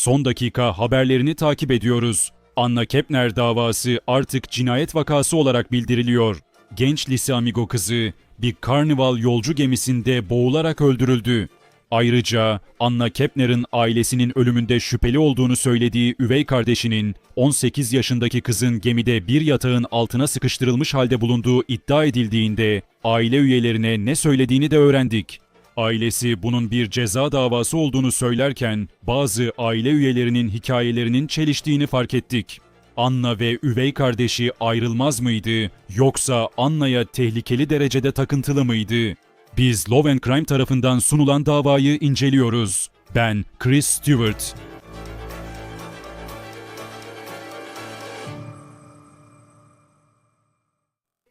Son dakika haberlerini takip ediyoruz. Anna Kepner davası artık cinayet vakası olarak bildiriliyor. Genç lise amigo kızı bir karnival yolcu gemisinde boğularak öldürüldü. Ayrıca Anna Kepner'in ailesinin ölümünde şüpheli olduğunu söylediği üvey kardeşinin 18 yaşındaki kızın gemide bir yatağın altına sıkıştırılmış halde bulunduğu iddia edildiğinde aile üyelerine ne söylediğini de öğrendik. Ailesi bunun bir ceza davası olduğunu söylerken bazı aile üyelerinin hikayelerinin çeliştiğini fark ettik. Anna ve üvey kardeşi ayrılmaz mıydı yoksa Anna'ya tehlikeli derecede takıntılı mıydı? Biz Law and Crime tarafından sunulan davayı inceliyoruz. Ben Chris Stewart.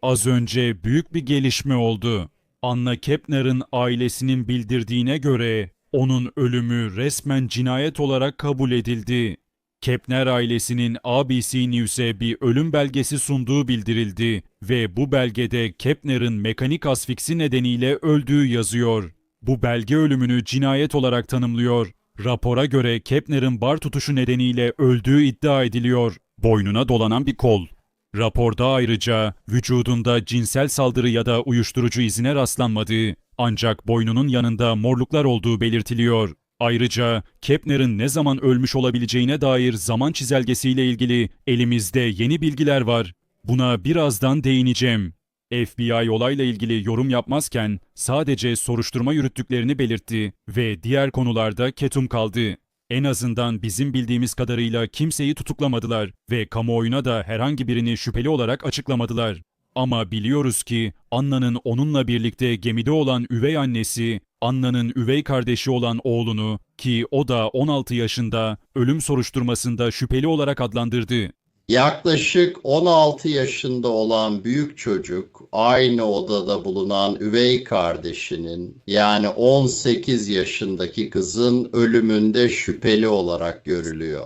Az önce büyük bir gelişme oldu. Anna Kepner'ın ailesinin bildirdiğine göre onun ölümü resmen cinayet olarak kabul edildi. Kepner ailesinin ABC News'e bir ölüm belgesi sunduğu bildirildi ve bu belgede Kepner'ın mekanik asfiksi nedeniyle öldüğü yazıyor. Bu belge ölümünü cinayet olarak tanımlıyor. Rapora göre Kepner'ın bar tutuşu nedeniyle öldüğü iddia ediliyor. Boynuna dolanan bir kol. Raporda ayrıca vücudunda cinsel saldırı ya da uyuşturucu izine rastlanmadığı ancak boynunun yanında morluklar olduğu belirtiliyor. Ayrıca Kepner'ın ne zaman ölmüş olabileceğine dair zaman çizelgesiyle ilgili elimizde yeni bilgiler var. Buna birazdan değineceğim. FBI olayla ilgili yorum yapmazken sadece soruşturma yürüttüklerini belirtti ve diğer konularda ketum kaldı. En azından bizim bildiğimiz kadarıyla kimseyi tutuklamadılar ve kamuoyuna da herhangi birini şüpheli olarak açıklamadılar. Ama biliyoruz ki Anna'nın onunla birlikte gemide olan üvey annesi, Anna'nın üvey kardeşi olan oğlunu ki o da 16 yaşında ölüm soruşturmasında şüpheli olarak adlandırdı. Yaklaşık 16 yaşında olan büyük çocuk aynı odada bulunan üvey kardeşinin yani 18 yaşındaki kızın ölümünde şüpheli olarak görülüyor.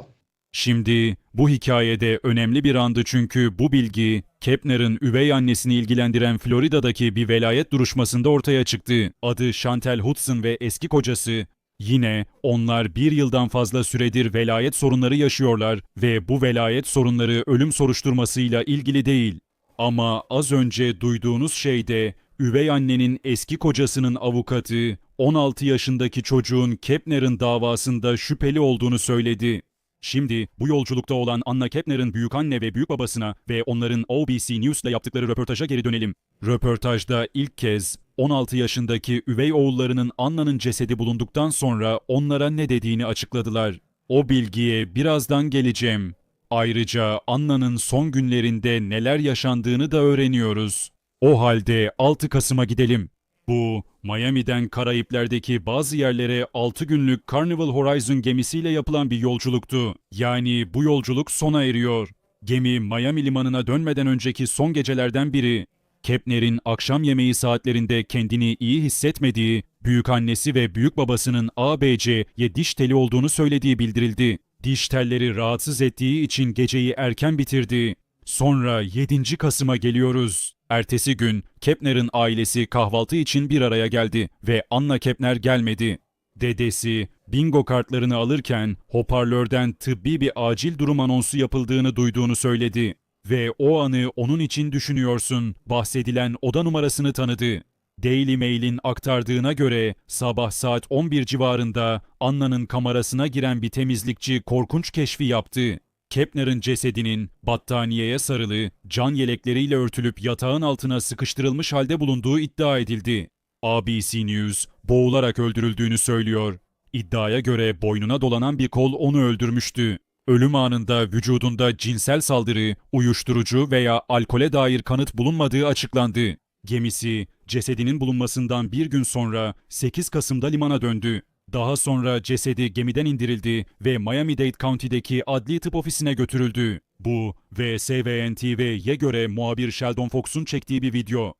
Şimdi bu hikayede önemli bir andı çünkü bu bilgi Kepner'ın üvey annesini ilgilendiren Florida'daki bir velayet duruşmasında ortaya çıktı. Adı Chantel Hudson ve eski kocası Yine onlar bir yıldan fazla süredir velayet sorunları yaşıyorlar ve bu velayet sorunları ölüm soruşturmasıyla ilgili değil. Ama az önce duyduğunuz şey de üvey annenin eski kocasının avukatı 16 yaşındaki çocuğun Kepner'ın davasında şüpheli olduğunu söyledi. Şimdi bu yolculukta olan Anna Kepner'ın büyük anne ve büyük babasına ve onların OBC News'la yaptıkları röportaja geri dönelim. Röportajda ilk kez 16 yaşındaki üvey oğullarının Anna'nın cesedi bulunduktan sonra onlara ne dediğini açıkladılar. O bilgiye birazdan geleceğim. Ayrıca Anna'nın son günlerinde neler yaşandığını da öğreniyoruz. O halde 6 Kasım'a gidelim. Bu, Miami'den Karayipler'deki bazı yerlere 6 günlük Carnival Horizon gemisiyle yapılan bir yolculuktu. Yani bu yolculuk sona eriyor. Gemi Miami limanına dönmeden önceki son gecelerden biri. Kepner'in akşam yemeği saatlerinde kendini iyi hissetmediği, büyükannesi ve büyük babasının ABC'ye diş teli olduğunu söylediği bildirildi. Diş telleri rahatsız ettiği için geceyi erken bitirdi. Sonra 7. Kasım'a geliyoruz. Ertesi gün Kepner'in ailesi kahvaltı için bir araya geldi ve Anna Kepner gelmedi. Dedesi bingo kartlarını alırken hoparlörden tıbbi bir acil durum anonsu yapıldığını duyduğunu söyledi. Ve o anı onun için düşünüyorsun. Bahsedilen oda numarasını tanıdı. Daily Mail'in aktardığına göre sabah saat 11 civarında Anna'nın kamerasına giren bir temizlikçi korkunç keşfi yaptı. Kepner'ın cesedinin battaniyeye sarılı, can yelekleriyle örtülüp yatağın altına sıkıştırılmış halde bulunduğu iddia edildi. ABC News boğularak öldürüldüğünü söylüyor. İddiaya göre boynuna dolanan bir kol onu öldürmüştü. Ölüm anında vücudunda cinsel saldırı, uyuşturucu veya alkole dair kanıt bulunmadığı açıklandı. Gemisi, cesedinin bulunmasından bir gün sonra 8 Kasım'da limana döndü. Daha sonra cesedi gemiden indirildi ve Miami-Dade County'deki adli tıp ofisine götürüldü. Bu, VSVN TV'ye göre muhabir Sheldon Fox'un çektiği bir video.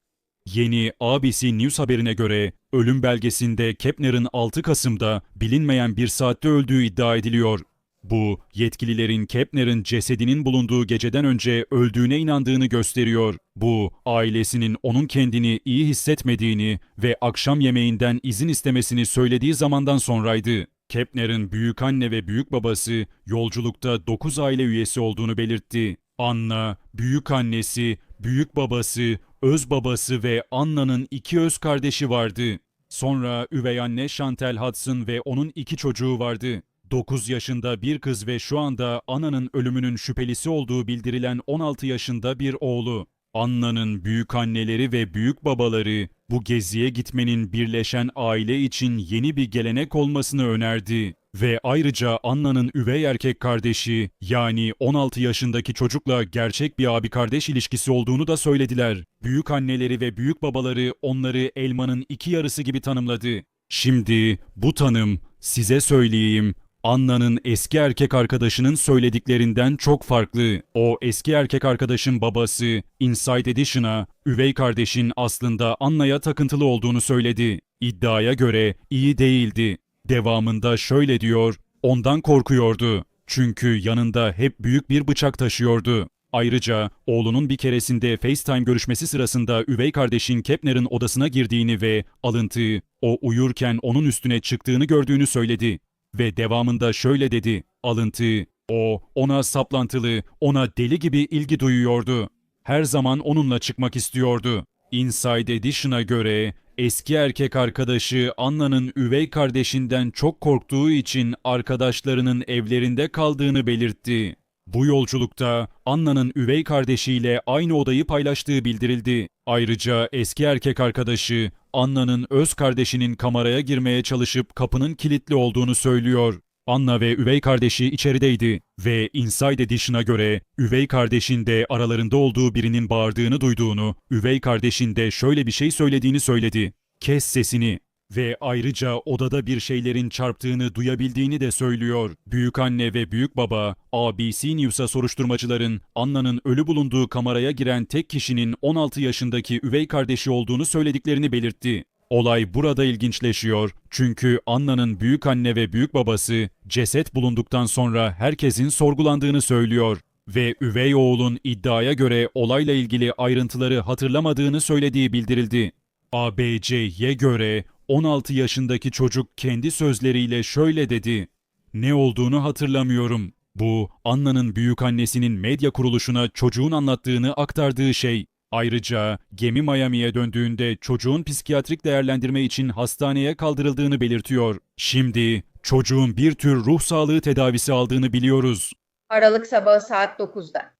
Yeni ABC News haberine göre ölüm belgesinde Kepner'ın 6 Kasım'da bilinmeyen bir saatte öldüğü iddia ediliyor. Bu, yetkililerin Kepner'ın cesedinin bulunduğu geceden önce öldüğüne inandığını gösteriyor. Bu, ailesinin onun kendini iyi hissetmediğini ve akşam yemeğinden izin istemesini söylediği zamandan sonraydı. Kepner'in büyük anne ve büyük babası yolculukta 9 aile üyesi olduğunu belirtti. Anna, büyük annesi, büyük babası, öz babası ve Anna'nın iki öz kardeşi vardı. Sonra üvey anne Chantel Hudson ve onun iki çocuğu vardı. 9 yaşında bir kız ve şu anda Anna'nın ölümünün şüphelisi olduğu bildirilen 16 yaşında bir oğlu. Anna'nın büyük anneleri ve büyük babaları bu geziye gitmenin birleşen aile için yeni bir gelenek olmasını önerdi. Ve ayrıca Anna'nın üvey erkek kardeşi yani 16 yaşındaki çocukla gerçek bir abi kardeş ilişkisi olduğunu da söylediler. Büyük anneleri ve büyük babaları onları elmanın iki yarısı gibi tanımladı. Şimdi bu tanım size söyleyeyim Anna'nın eski erkek arkadaşının söylediklerinden çok farklı. O eski erkek arkadaşın babası Inside Edition'a üvey kardeşin aslında Anna'ya takıntılı olduğunu söyledi. İddiaya göre iyi değildi. Devamında şöyle diyor, ondan korkuyordu. Çünkü yanında hep büyük bir bıçak taşıyordu. Ayrıca oğlunun bir keresinde FaceTime görüşmesi sırasında üvey kardeşin Kepner'ın odasına girdiğini ve alıntı o uyurken onun üstüne çıktığını gördüğünü söyledi. Ve devamında şöyle dedi, alıntı, o ona saplantılı, ona deli gibi ilgi duyuyordu. Her zaman onunla çıkmak istiyordu. Inside Edition'a göre eski erkek arkadaşı Anna'nın üvey kardeşinden çok korktuğu için arkadaşlarının evlerinde kaldığını belirtti. Bu yolculukta Anna'nın üvey kardeşiyle aynı odayı paylaştığı bildirildi. Ayrıca eski erkek arkadaşı Anna'nın öz kardeşinin kameraya girmeye çalışıp kapının kilitli olduğunu söylüyor. Anna ve üvey kardeşi içerideydi ve Inside Edition'a göre üvey kardeşin de aralarında olduğu birinin bağırdığını duyduğunu, üvey kardeşin de şöyle bir şey söylediğini söyledi. Kes sesini ve ayrıca odada bir şeylerin çarptığını duyabildiğini de söylüyor. Büyük anne ve büyük baba ABC News'a soruşturmacıların Anna'nın ölü bulunduğu kameraya giren tek kişinin 16 yaşındaki üvey kardeşi olduğunu söylediklerini belirtti. Olay burada ilginçleşiyor çünkü Anna'nın büyük anne ve büyük babası ceset bulunduktan sonra herkesin sorgulandığını söylüyor ve üvey oğlun iddiaya göre olayla ilgili ayrıntıları hatırlamadığını söylediği bildirildi. ABC'ye göre 16 yaşındaki çocuk kendi sözleriyle şöyle dedi. Ne olduğunu hatırlamıyorum. Bu, Anna'nın büyük annesinin medya kuruluşuna çocuğun anlattığını aktardığı şey. Ayrıca gemi Miami'ye döndüğünde çocuğun psikiyatrik değerlendirme için hastaneye kaldırıldığını belirtiyor. Şimdi çocuğun bir tür ruh sağlığı tedavisi aldığını biliyoruz. Aralık sabahı saat 9'da.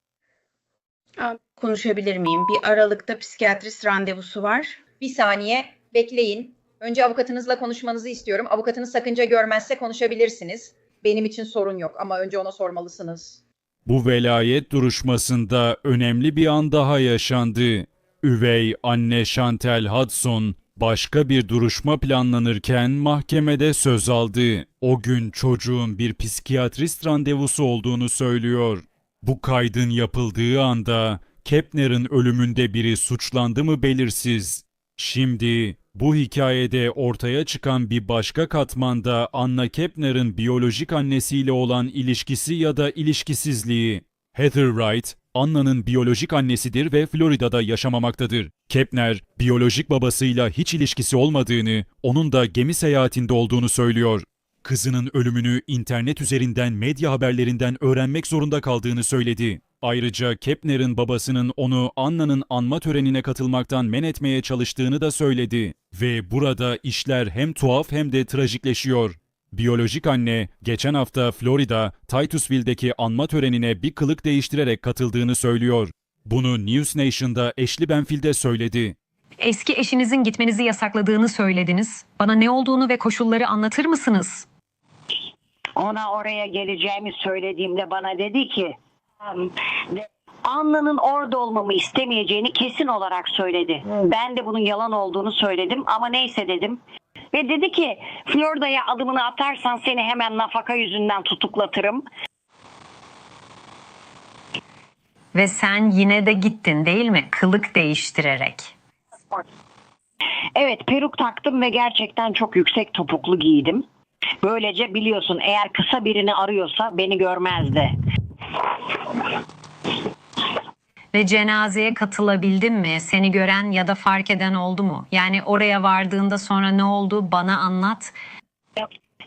Aa, Konuşabilir miyim? Bir Aralık'ta psikiyatrist randevusu var. Bir saniye bekleyin. Önce avukatınızla konuşmanızı istiyorum. Avukatınız sakınca görmezse konuşabilirsiniz. Benim için sorun yok ama önce ona sormalısınız. Bu velayet duruşmasında önemli bir an daha yaşandı. Üvey anne Chantel Hudson başka bir duruşma planlanırken mahkemede söz aldı. O gün çocuğun bir psikiyatrist randevusu olduğunu söylüyor. Bu kaydın yapıldığı anda Kepner'ın ölümünde biri suçlandı mı belirsiz. Şimdi bu hikayede ortaya çıkan bir başka katmanda Anna Kepner'ın biyolojik annesiyle olan ilişkisi ya da ilişkisizliği. Heather Wright, Anna'nın biyolojik annesidir ve Florida'da yaşamamaktadır. Kepner, biyolojik babasıyla hiç ilişkisi olmadığını, onun da gemi seyahatinde olduğunu söylüyor. Kızının ölümünü internet üzerinden medya haberlerinden öğrenmek zorunda kaldığını söyledi. Ayrıca Kepner'in babasının onu Anna'nın anma törenine katılmaktan men etmeye çalıştığını da söyledi. Ve burada işler hem tuhaf hem de trajikleşiyor. Biyolojik anne geçen hafta Florida, Titusville'deki anma törenine bir kılık değiştirerek katıldığını söylüyor. Bunu News Nation'da Ashley Benfield'e söyledi. Eski eşinizin gitmenizi yasakladığını söylediniz. Bana ne olduğunu ve koşulları anlatır mısınız? Ona oraya geleceğimi söylediğimde bana dedi ki Anna'nın orada olmamı istemeyeceğini kesin olarak söyledi. Ben de bunun yalan olduğunu söyledim ama neyse dedim. Ve dedi ki Florida'ya adımını atarsan seni hemen nafaka yüzünden tutuklatırım. Ve sen yine de gittin değil mi? Kılık değiştirerek. Evet peruk taktım ve gerçekten çok yüksek topuklu giydim. Böylece biliyorsun eğer kısa birini arıyorsa beni görmezdi. Ve cenazeye katılabildin mi? Seni gören ya da fark eden oldu mu? Yani oraya vardığında sonra ne oldu? Bana anlat.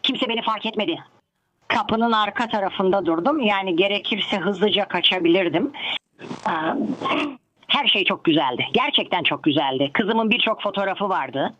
kimse beni fark etmedi. Kapının arka tarafında durdum. Yani gerekirse hızlıca kaçabilirdim. Ee, Her şey çok güzeldi. Gerçekten çok güzeldi. Kızımın birçok fotoğrafı vardı.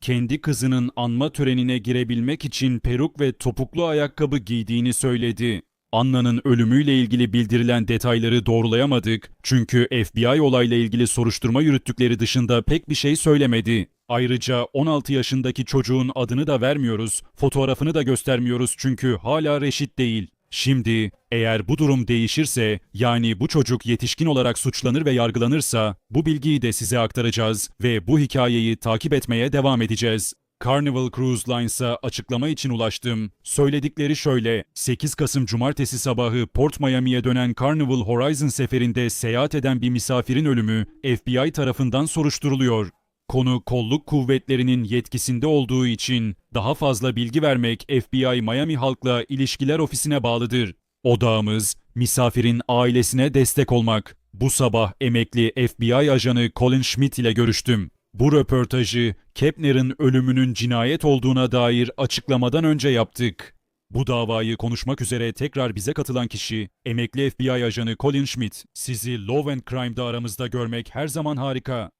Kendi kızının anma törenine girebilmek için peruk ve topuklu ayakkabı giydiğini söyledi. Anna'nın ölümüyle ilgili bildirilen detayları doğrulayamadık çünkü FBI olayla ilgili soruşturma yürüttükleri dışında pek bir şey söylemedi. Ayrıca 16 yaşındaki çocuğun adını da vermiyoruz, fotoğrafını da göstermiyoruz çünkü hala reşit değil. Şimdi eğer bu durum değişirse yani bu çocuk yetişkin olarak suçlanır ve yargılanırsa bu bilgiyi de size aktaracağız ve bu hikayeyi takip etmeye devam edeceğiz. Carnival Cruise Lines'a açıklama için ulaştım. Söyledikleri şöyle, 8 Kasım Cumartesi sabahı Port Miami'ye dönen Carnival Horizon seferinde seyahat eden bir misafirin ölümü FBI tarafından soruşturuluyor. Konu kolluk kuvvetlerinin yetkisinde olduğu için daha fazla bilgi vermek FBI Miami Halkla İlişkiler Ofisi'ne bağlıdır. Odağımız misafirin ailesine destek olmak. Bu sabah emekli FBI ajanı Colin Schmidt ile görüştüm. Bu röportajı Kepner'ın ölümünün cinayet olduğuna dair açıklamadan önce yaptık. Bu davayı konuşmak üzere tekrar bize katılan kişi, emekli FBI ajanı Colin Schmidt. Sizi Law and Crime'da aramızda görmek her zaman harika.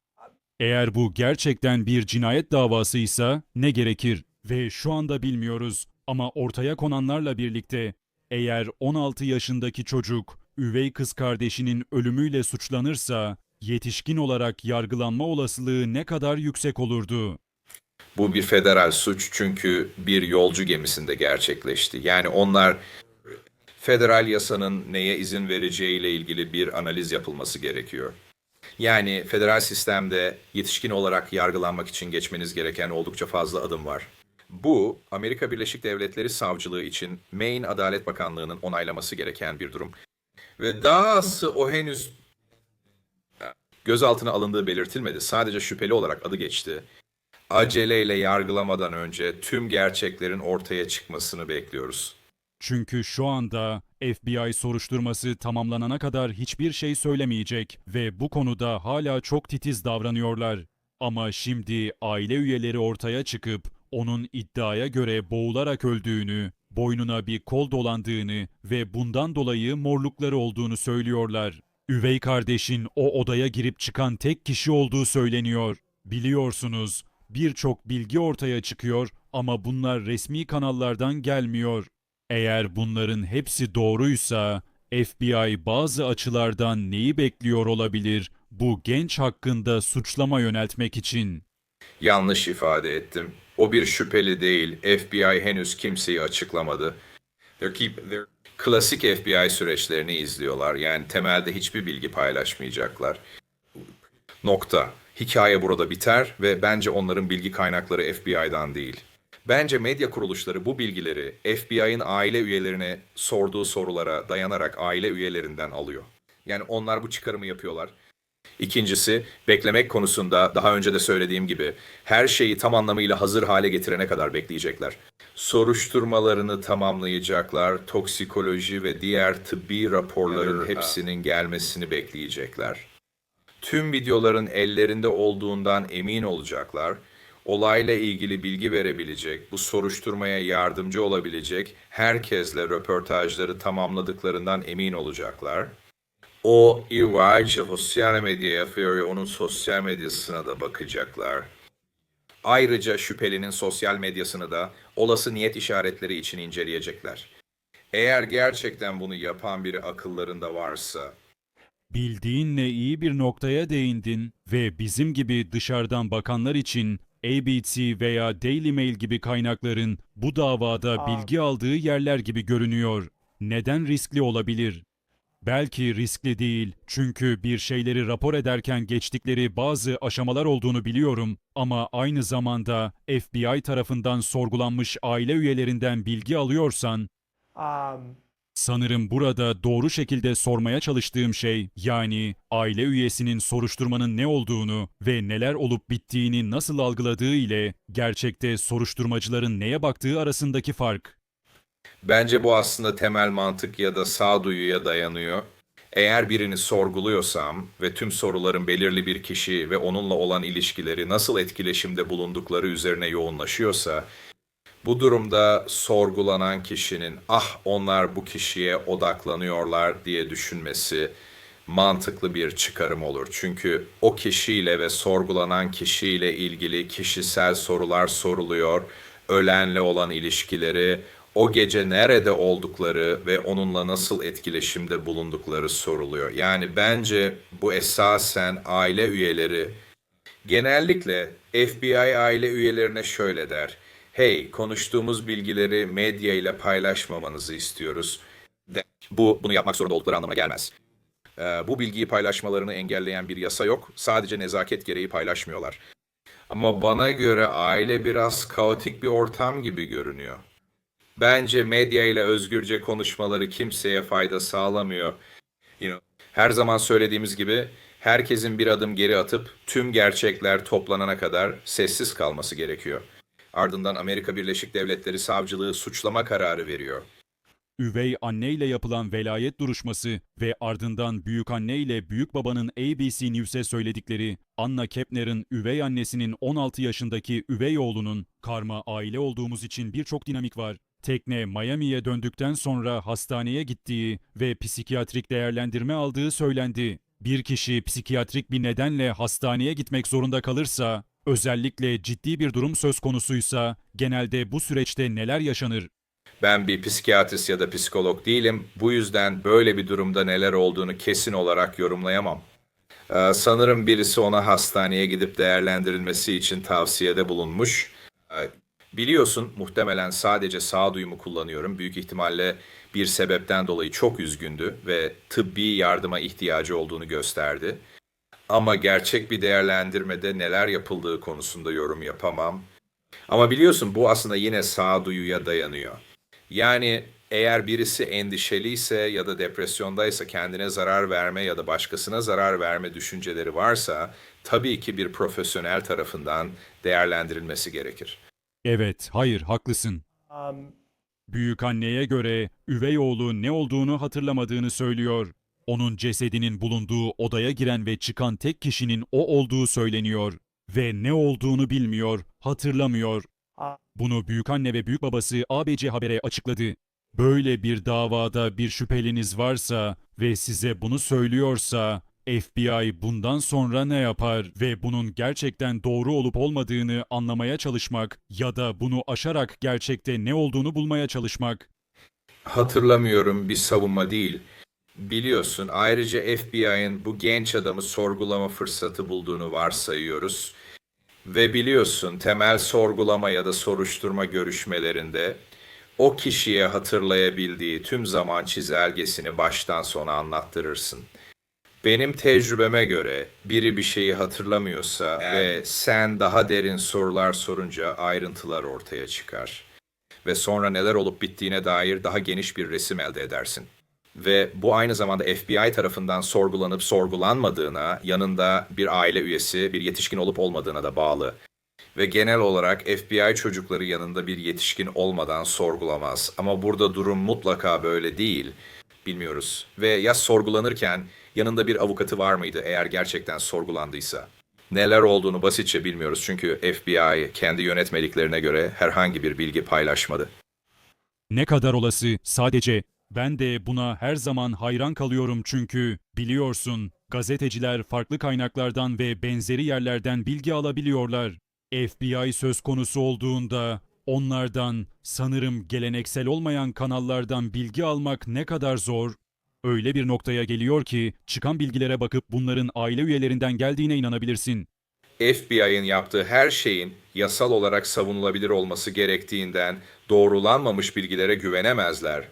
Eğer bu gerçekten bir cinayet davasıysa ne gerekir? Ve şu anda bilmiyoruz ama ortaya konanlarla birlikte eğer 16 yaşındaki çocuk üvey kız kardeşinin ölümüyle suçlanırsa yetişkin olarak yargılanma olasılığı ne kadar yüksek olurdu? Bu bir federal suç çünkü bir yolcu gemisinde gerçekleşti. Yani onlar federal yasanın neye izin vereceğiyle ilgili bir analiz yapılması gerekiyor. Yani federal sistemde yetişkin olarak yargılanmak için geçmeniz gereken oldukça fazla adım var. Bu Amerika Birleşik Devletleri Savcılığı için Maine Adalet Bakanlığı'nın onaylaması gereken bir durum. Ve dahası o henüz gözaltına alındığı belirtilmedi. Sadece şüpheli olarak adı geçti aceleyle yargılamadan önce tüm gerçeklerin ortaya çıkmasını bekliyoruz. Çünkü şu anda FBI soruşturması tamamlanana kadar hiçbir şey söylemeyecek ve bu konuda hala çok titiz davranıyorlar. Ama şimdi aile üyeleri ortaya çıkıp onun iddiaya göre boğularak öldüğünü, boynuna bir kol dolandığını ve bundan dolayı morlukları olduğunu söylüyorlar. Üvey kardeşin o odaya girip çıkan tek kişi olduğu söyleniyor. Biliyorsunuz, birçok bilgi ortaya çıkıyor ama bunlar resmi kanallardan gelmiyor. Eğer bunların hepsi doğruysa FBI bazı açılardan neyi bekliyor olabilir bu genç hakkında suçlama yöneltmek için? Yanlış ifade ettim. O bir şüpheli değil. FBI henüz kimseyi açıklamadı. Klasik FBI süreçlerini izliyorlar. Yani temelde hiçbir bilgi paylaşmayacaklar. Nokta. Hikaye burada biter ve bence onların bilgi kaynakları FBI'dan değil. Bence medya kuruluşları bu bilgileri FBI'ın aile üyelerine sorduğu sorulara dayanarak aile üyelerinden alıyor. Yani onlar bu çıkarımı yapıyorlar. İkincisi, beklemek konusunda daha önce de söylediğim gibi her şeyi tam anlamıyla hazır hale getirene kadar bekleyecekler. Soruşturmalarını tamamlayacaklar, toksikoloji ve diğer tıbbi raporların hepsinin gelmesini bekleyecekler. Tüm videoların ellerinde olduğundan emin olacaklar. Olayla ilgili bilgi verebilecek, bu soruşturmaya yardımcı olabilecek herkesle röportajları tamamladıklarından emin olacaklar. O ayrıca sosyal medyaya ve onun sosyal medyasına da bakacaklar. Ayrıca şüphelinin sosyal medyasını da olası niyet işaretleri için inceleyecekler. Eğer gerçekten bunu yapan biri akıllarında varsa Bildiğinle iyi bir noktaya değindin ve bizim gibi dışarıdan bakanlar için ABC veya Daily Mail gibi kaynakların bu davada bilgi aldığı yerler gibi görünüyor. Neden riskli olabilir? Belki riskli değil çünkü bir şeyleri rapor ederken geçtikleri bazı aşamalar olduğunu biliyorum ama aynı zamanda FBI tarafından sorgulanmış aile üyelerinden bilgi alıyorsan Um, Sanırım burada doğru şekilde sormaya çalıştığım şey yani aile üyesinin soruşturmanın ne olduğunu ve neler olup bittiğini nasıl algıladığı ile gerçekte soruşturmacıların neye baktığı arasındaki fark. Bence bu aslında temel mantık ya da sağduyuya dayanıyor. Eğer birini sorguluyorsam ve tüm soruların belirli bir kişi ve onunla olan ilişkileri nasıl etkileşimde bulundukları üzerine yoğunlaşıyorsa, Bu durumda sorgulanan kişinin ah onlar bu kişiye odaklanıyorlar diye düşünmesi mantıklı bir çıkarım olur. Çünkü o kişiyle ve sorgulanan kişiyle ilgili kişisel sorular soruluyor. Ölenle olan ilişkileri, o gece nerede oldukları ve onunla nasıl etkileşimde bulundukları soruluyor. Yani bence bu esasen aile üyeleri Genellikle FBI aile üyelerine şöyle der. Hey, konuştuğumuz bilgileri medya ile paylaşmamanızı istiyoruz. De, bu bunu yapmak zorunda oldukları anlamına gelmez. Ee, bu bilgiyi paylaşmalarını engelleyen bir yasa yok. Sadece nezaket gereği paylaşmıyorlar. Ama bana göre aile biraz kaotik bir ortam gibi görünüyor. Bence medya ile özgürce konuşmaları kimseye fayda sağlamıyor. You know, her zaman söylediğimiz gibi herkesin bir adım geri atıp tüm gerçekler toplanana kadar sessiz kalması gerekiyor. Ardından Amerika Birleşik Devletleri savcılığı suçlama kararı veriyor. Üvey anneyle yapılan velayet duruşması ve ardından büyük anne ile büyük babanın ABC News'e söyledikleri Anna Kepner'ın üvey annesinin 16 yaşındaki üvey oğlunun karma aile olduğumuz için birçok dinamik var. Tekne Miami'ye döndükten sonra hastaneye gittiği ve psikiyatrik değerlendirme aldığı söylendi. Bir kişi psikiyatrik bir nedenle hastaneye gitmek zorunda kalırsa, özellikle ciddi bir durum söz konusuysa genelde bu süreçte neler yaşanır? Ben bir psikiyatrist ya da psikolog değilim. Bu yüzden böyle bir durumda neler olduğunu kesin olarak yorumlayamam. Ee, sanırım birisi ona hastaneye gidip değerlendirilmesi için tavsiyede bulunmuş. Ee, biliyorsun muhtemelen sadece sağduyumu kullanıyorum. Büyük ihtimalle bir sebepten dolayı çok üzgündü ve tıbbi yardıma ihtiyacı olduğunu gösterdi. Ama gerçek bir değerlendirmede neler yapıldığı konusunda yorum yapamam. Ama biliyorsun bu aslında yine sağduyuya dayanıyor. Yani eğer birisi endişeliyse ya da depresyondaysa kendine zarar verme ya da başkasına zarar verme düşünceleri varsa tabii ki bir profesyonel tarafından değerlendirilmesi gerekir. Evet, hayır, haklısın. Büyük anneye göre üvey oğlu ne olduğunu hatırlamadığını söylüyor. Onun cesedinin bulunduğu odaya giren ve çıkan tek kişinin o olduğu söyleniyor ve ne olduğunu bilmiyor, hatırlamıyor. Bunu büyükanne ve büyük babası ABC Haber'e açıkladı. Böyle bir davada bir şüpheliniz varsa ve size bunu söylüyorsa FBI bundan sonra ne yapar ve bunun gerçekten doğru olup olmadığını anlamaya çalışmak ya da bunu aşarak gerçekte ne olduğunu bulmaya çalışmak. Hatırlamıyorum bir savunma değil. Biliyorsun ayrıca FBI'ın bu genç adamı sorgulama fırsatı bulduğunu varsayıyoruz. Ve biliyorsun temel sorgulama ya da soruşturma görüşmelerinde o kişiye hatırlayabildiği tüm zaman çizelgesini baştan sona anlattırırsın. Benim tecrübeme göre biri bir şeyi hatırlamıyorsa ve sen daha derin sorular sorunca ayrıntılar ortaya çıkar. Ve sonra neler olup bittiğine dair daha geniş bir resim elde edersin. Ve bu aynı zamanda FBI tarafından sorgulanıp sorgulanmadığına, yanında bir aile üyesi, bir yetişkin olup olmadığına da bağlı. Ve genel olarak FBI çocukları yanında bir yetişkin olmadan sorgulamaz. Ama burada durum mutlaka böyle değil. Bilmiyoruz. Ve ya sorgulanırken yanında bir avukatı var mıydı eğer gerçekten sorgulandıysa? Neler olduğunu basitçe bilmiyoruz çünkü FBI kendi yönetmeliklerine göre herhangi bir bilgi paylaşmadı. Ne kadar olası sadece ben de buna her zaman hayran kalıyorum çünkü biliyorsun gazeteciler farklı kaynaklardan ve benzeri yerlerden bilgi alabiliyorlar. FBI söz konusu olduğunda onlardan sanırım geleneksel olmayan kanallardan bilgi almak ne kadar zor. Öyle bir noktaya geliyor ki çıkan bilgilere bakıp bunların aile üyelerinden geldiğine inanabilirsin. FBI'ın yaptığı her şeyin yasal olarak savunulabilir olması gerektiğinden doğrulanmamış bilgilere güvenemezler.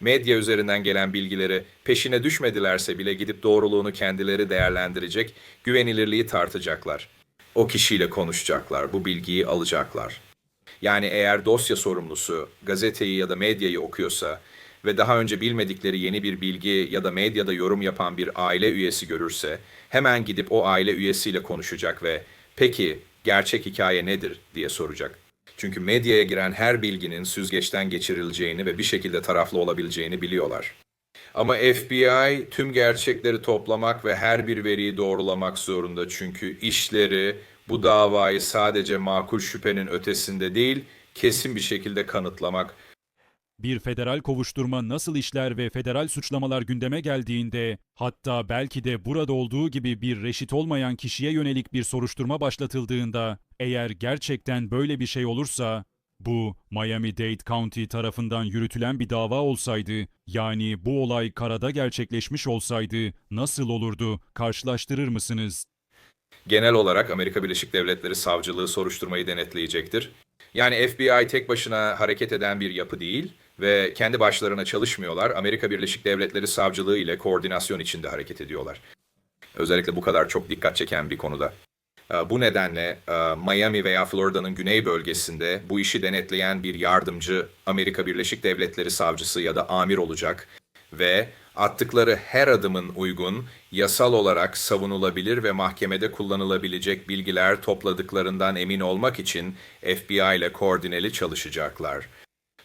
Medya üzerinden gelen bilgileri peşine düşmedilerse bile gidip doğruluğunu kendileri değerlendirecek, güvenilirliği tartacaklar. O kişiyle konuşacaklar, bu bilgiyi alacaklar. Yani eğer dosya sorumlusu gazeteyi ya da medyayı okuyorsa ve daha önce bilmedikleri yeni bir bilgi ya da medyada yorum yapan bir aile üyesi görürse hemen gidip o aile üyesiyle konuşacak ve peki gerçek hikaye nedir diye soracak. Çünkü medyaya giren her bilginin süzgeçten geçirileceğini ve bir şekilde taraflı olabileceğini biliyorlar. Ama FBI tüm gerçekleri toplamak ve her bir veriyi doğrulamak zorunda çünkü işleri bu davayı sadece makul şüphenin ötesinde değil, kesin bir şekilde kanıtlamak Bir federal kovuşturma nasıl işler ve federal suçlamalar gündeme geldiğinde, hatta belki de burada olduğu gibi bir reşit olmayan kişiye yönelik bir soruşturma başlatıldığında, eğer gerçekten böyle bir şey olursa, bu Miami-Dade County tarafından yürütülen bir dava olsaydı, yani bu olay karada gerçekleşmiş olsaydı nasıl olurdu? Karşılaştırır mısınız? genel olarak Amerika Birleşik Devletleri Savcılığı soruşturmayı denetleyecektir. Yani FBI tek başına hareket eden bir yapı değil ve kendi başlarına çalışmıyorlar. Amerika Birleşik Devletleri Savcılığı ile koordinasyon içinde hareket ediyorlar. Özellikle bu kadar çok dikkat çeken bir konuda. Ee, Bu nedenle e, Miami veya Florida'nın güney bölgesinde bu işi denetleyen bir yardımcı Amerika Birleşik Devletleri savcısı ya da amir olacak ve attıkları her adımın uygun, yasal olarak savunulabilir ve mahkemede kullanılabilecek bilgiler topladıklarından emin olmak için FBI ile koordineli çalışacaklar.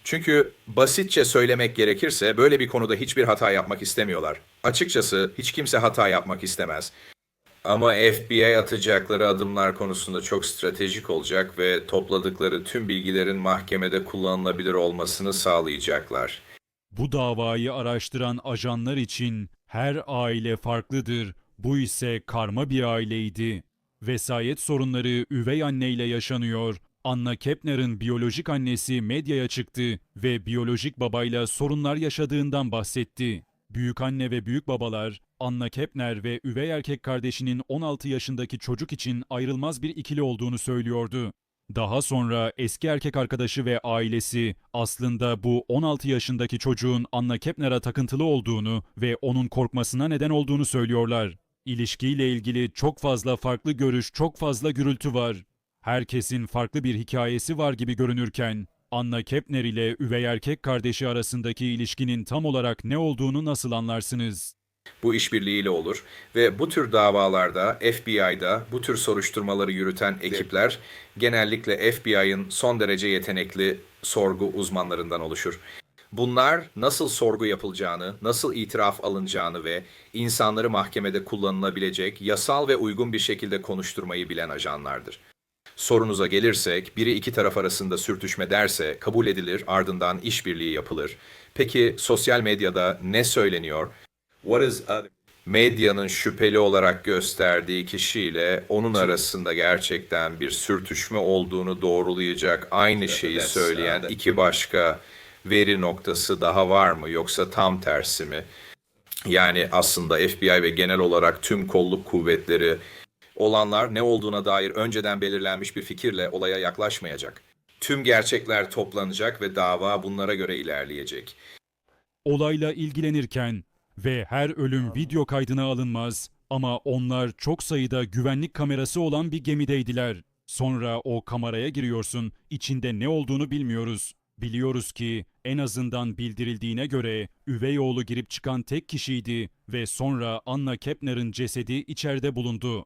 Çünkü basitçe söylemek gerekirse böyle bir konuda hiçbir hata yapmak istemiyorlar. Açıkçası hiç kimse hata yapmak istemez. Ama FBI atacakları adımlar konusunda çok stratejik olacak ve topladıkları tüm bilgilerin mahkemede kullanılabilir olmasını sağlayacaklar. Bu davayı araştıran ajanlar için her aile farklıdır. Bu ise karma bir aileydi. Vesayet sorunları üvey anneyle yaşanıyor. Anna Kepner'ın biyolojik annesi medyaya çıktı ve biyolojik babayla sorunlar yaşadığından bahsetti. Büyük anne ve büyük babalar Anna Kepner ve üvey erkek kardeşinin 16 yaşındaki çocuk için ayrılmaz bir ikili olduğunu söylüyordu. Daha sonra eski erkek arkadaşı ve ailesi aslında bu 16 yaşındaki çocuğun Anna Kepner'a takıntılı olduğunu ve onun korkmasına neden olduğunu söylüyorlar. İlişkiyle ilgili çok fazla farklı görüş, çok fazla gürültü var. Herkesin farklı bir hikayesi var gibi görünürken, Anna Kepner ile üvey erkek kardeşi arasındaki ilişkinin tam olarak ne olduğunu nasıl anlarsınız? Bu işbirliğiyle olur ve bu tür davalarda FBI'da bu tür soruşturmaları yürüten ekipler genellikle FBI'ın son derece yetenekli sorgu uzmanlarından oluşur. Bunlar nasıl sorgu yapılacağını, nasıl itiraf alınacağını ve insanları mahkemede kullanılabilecek yasal ve uygun bir şekilde konuşturmayı bilen ajanlardır. Sorunuza gelirsek, biri iki taraf arasında sürtüşme derse kabul edilir, ardından işbirliği yapılır. Peki sosyal medyada ne söyleniyor? What is other? Medyanın şüpheli olarak gösterdiği kişiyle onun arasında gerçekten bir sürtüşme olduğunu doğrulayacak aynı şeyi söyleyen iki başka veri noktası daha var mı yoksa tam tersi mi? Yani aslında FBI ve genel olarak tüm kolluk kuvvetleri olanlar ne olduğuna dair önceden belirlenmiş bir fikirle olaya yaklaşmayacak. Tüm gerçekler toplanacak ve dava bunlara göre ilerleyecek. Olayla ilgilenirken ve her ölüm video kaydına alınmaz ama onlar çok sayıda güvenlik kamerası olan bir gemideydiler. Sonra o kameraya giriyorsun, içinde ne olduğunu bilmiyoruz. Biliyoruz ki en azından bildirildiğine göre üvey oğlu girip çıkan tek kişiydi ve sonra Anna Kepner'ın cesedi içeride bulundu.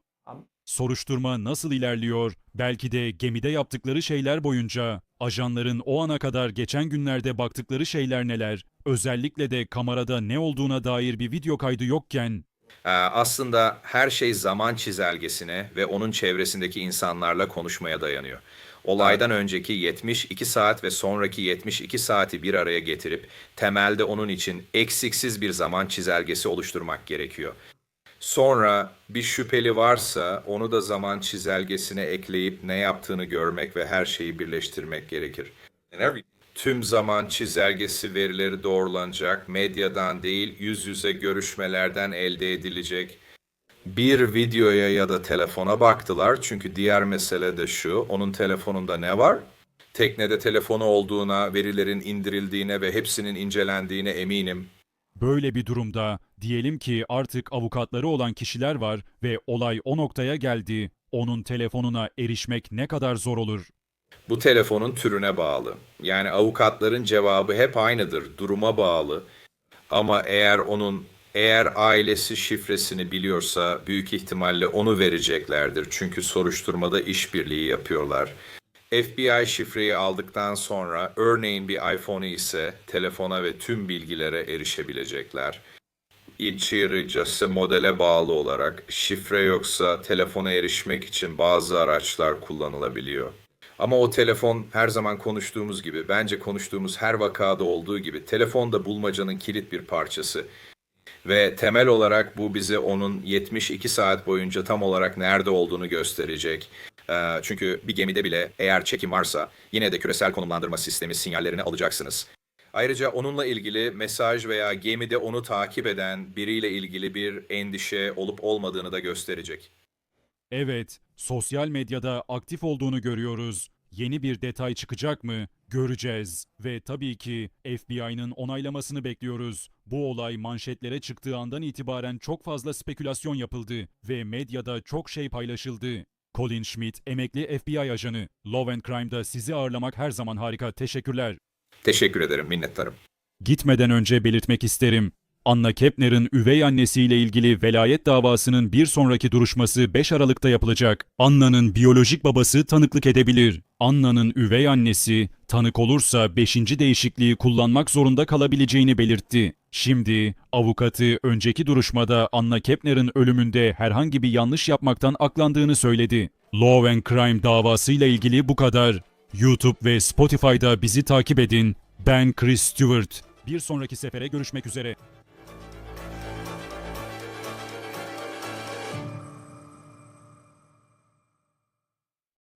Soruşturma nasıl ilerliyor? Belki de gemide yaptıkları şeyler boyunca ajanların o ana kadar geçen günlerde baktıkları şeyler neler? Özellikle de kamerada ne olduğuna dair bir video kaydı yokken Ee, Aslında her şey zaman çizelgesine ve onun çevresindeki insanlarla konuşmaya dayanıyor. Olaydan önceki 72 saat ve sonraki 72 saati bir araya getirip temelde onun için eksiksiz bir zaman çizelgesi oluşturmak gerekiyor. Sonra bir şüpheli varsa onu da zaman çizelgesine ekleyip ne yaptığını görmek ve her şeyi birleştirmek gerekir. Tüm zaman çizelgesi verileri doğrulanacak, medyadan değil yüz yüze görüşmelerden elde edilecek. Bir videoya ya da telefona baktılar çünkü diğer mesele de şu, onun telefonunda ne var? Teknede telefonu olduğuna, verilerin indirildiğine ve hepsinin incelendiğine eminim. Böyle bir durumda diyelim ki artık avukatları olan kişiler var ve olay o noktaya geldi. Onun telefonuna erişmek ne kadar zor olur? Bu telefonun türüne bağlı. Yani avukatların cevabı hep aynıdır, duruma bağlı. Ama eğer onun eğer ailesi şifresini biliyorsa büyük ihtimalle onu vereceklerdir. Çünkü soruşturmada işbirliği yapıyorlar. FBI şifreyi aldıktan sonra örneğin bir iPhone ise telefona ve tüm bilgilere erişebilecekler. İçericesi modele bağlı olarak şifre yoksa telefona erişmek için bazı araçlar kullanılabiliyor. Ama o telefon her zaman konuştuğumuz gibi, bence konuştuğumuz her vakada olduğu gibi telefon da bulmacanın kilit bir parçası. Ve temel olarak bu bize onun 72 saat boyunca tam olarak nerede olduğunu gösterecek. Ee, Çünkü bir gemide bile eğer çekim varsa yine de küresel konumlandırma sistemi sinyallerini alacaksınız. Ayrıca onunla ilgili mesaj veya gemide onu takip eden biriyle ilgili bir endişe olup olmadığını da gösterecek. Evet, sosyal medyada aktif olduğunu görüyoruz. Yeni bir detay çıkacak mı? Göreceğiz. Ve tabii ki FBI'nın onaylamasını bekliyoruz. Bu olay manşetlere çıktığı andan itibaren çok fazla spekülasyon yapıldı ve medyada çok şey paylaşıldı. Colin Schmidt, emekli FBI ajanı. Law and Crime'da sizi ağırlamak her zaman harika. Teşekkürler. Teşekkür ederim, minnettarım. Gitmeden önce belirtmek isterim. Anna Kepner'ın üvey annesiyle ilgili velayet davasının bir sonraki duruşması 5 Aralık'ta yapılacak. Anna'nın biyolojik babası tanıklık edebilir. Anna'nın üvey annesi tanık olursa 5. değişikliği kullanmak zorunda kalabileceğini belirtti. Şimdi avukatı önceki duruşmada Anna Kepner'ın ölümünde herhangi bir yanlış yapmaktan aklandığını söyledi. Law and Crime davasıyla ilgili bu kadar. YouTube ve Spotify'da bizi takip edin. Ben Chris Stewart. Bir sonraki sefere görüşmek üzere.